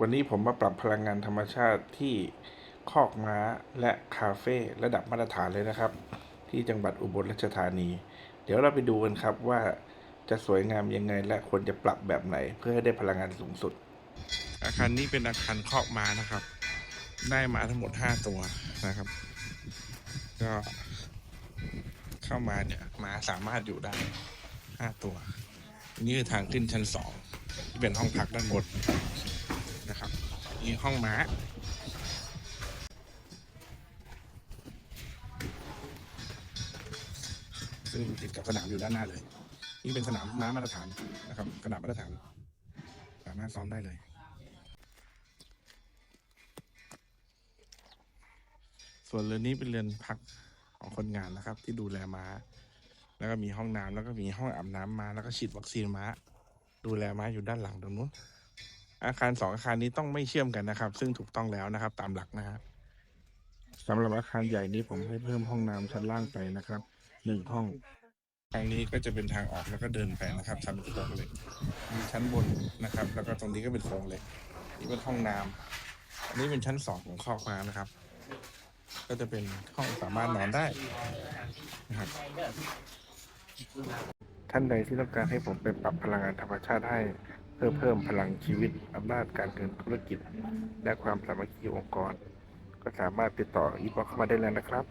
วันนี้ผมมาปรับพลังงานธรรมชาติที่คอกม้าและคาเฟ่ระดับมาตรฐานเลยนะครับ ที่จังหวัดอุบลราชธานี เดี๋ยวเราไปดูกันครับว่าจะสวยงามยังไงและควรจะปรับแบบไหน เพื่อให้ได้พลังงานสูงสุด อาคารนี้เป็นอาคารคอกม้านะครับ ได้มาทั้งหมด 5 ตัวนะครับ ก็เข้ามาเนี่ยม้าสามารถอยู่ได้ 5 ตัว นี่คือทางขึ้นชั้นสองที่เป็นห้องพักด้านบน นี่ห้องม้าซึ่งติดกับสนามอยู่ด้านหน้าเลย นี่เป็นสนามม้ามาตรฐานนะครับขนาดมาตรฐาน สามารถซ้อมได้เลยส่วนเรือนนี้เป็นเรือนพักของคนงานนะครับ ที่ดูแลม้า แล้วก็มีห้องน้ำแล้วก็มีห้องอาบน้ำม้าแล้วก็ฉีดวัคซีนม้า ดูแลม้าอยู่ด้านหลังตรงนู้น อาคารสองอาคารนี้ต้องไม่เชื่อมกันนะครับ ซึ่งถูกต้องแล้วนะครับ ตามหลักนะครับสำหรับอาคารใหญ่นี้ผมให้เพิ่มห้องน้ำชั้นล่างไปนะครับหนึ่งห้อง ทางนี้ก็จะเป็นทางออกแล้วก็เดินไปนะครับทำเป็นโครงเหล็กมีชั้นบนนะครับ แล้วก็ตรงนี้ก็เป็นโครงเหล็กนี่เป็นห้องน้ำอันนี้เป็นชั้นสองของคอกม้านะครับ ก็จะเป็นห้องสามารถนอนได้นะครับท่านใดที่ต้องการให้ผมไปปรับพลังงานธรรมชาติให้ เพื่อเพิ่มพลังชีวิตอำนาจการเงินธุรกิจ และความสามัคคีองค์กร ก็สามารถติดต่ออีบ็อกเข้ามาได้แล้วนะครับ